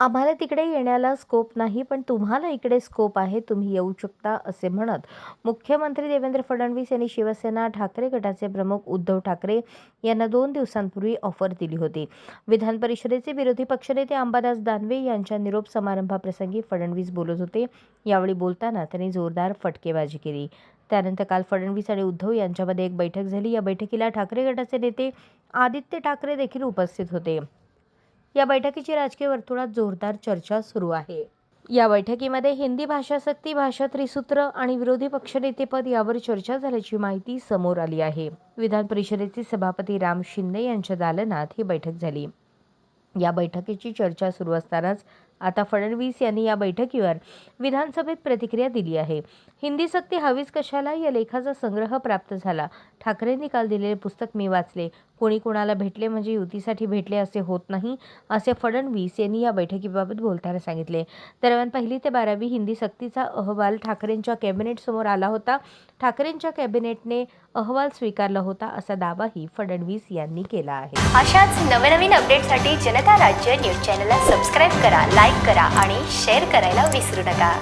आम्हाला तिकडे येण्याला स्कोप नाही पण तुम्हाला इकडे स्कोप आहे तुम्ही येऊ शकता असे म्हणत. मुख्यमंत्री देवेंद्र फडणवीस यांनी शिवसेना ठाकरे गटाचे प्रमुख उद्धव ठाकरे यांना दोन दिवसांपूर्वी ऑफर दिली होती. विधान परिषदेचे विरोधी पक्षनेते अंबादास दानवे यांच्या निरोप समारंभाप्रसंगी फडणवीस बोलत होते. यावेळी बोलताना त्यांनी जोरदार फटकेबाजी केली. त्यानंतर काल फडणवीस आणि उद्धव यांच्यामध्ये एक बैठक झाली. या बैठकीला ठाकरे गटाचे नेते आदित्य ठाकरे देखील उपस्थित होते. या बैठकीची राजकीय वर्तुळात जोरदार चर्चा सुरू आहे. या बैठकीमध्ये हिंदी भाषा सक्ती भाषा त्रिसूत्र आणि विरोधी पक्षनेतेपद यावर चर्चा झाल्याची माहिती समोर आली आहे. विधान परिषदेचे सभापती राम शिंदे यांच्या दालनात ही बैठक झाली. या बैठकीची चर्चा सुरू असतानाच आता फडणवीस यांनी या बैठकीवर विधानसभेत प्रतिक्रिया दिली आहे. हिंदी सक्ती हवीच कशाला? या लेखाचा संग्रह प्राप्त झाला. ठाकरेंनी काल दिलेले पुस्तक मी वाचले. कोणी कोणाला भेटले म्हणजे युतीसाठी भेटले असे होत नाही असे फडणवीस यांनी या बैठकीबाबत बोलताना सांगितले. दरम्यान पहिली ते बारावी हिंदी सक्तीचा अहवाल ठाकरेंच्या कॅबिनेटसमोर आला होता. ठाकरेंच्या कॅबिनेटने अहवाल स्वीकारला होता असा दावाही फडणवीस यांनी केला आहे. अशाच नवनवीन अपडेटसाठी जनता राज्य न्यूज चॅनलला सबस्क्राईब करा लाईक करा आणि शेअर करायला विसरू नका.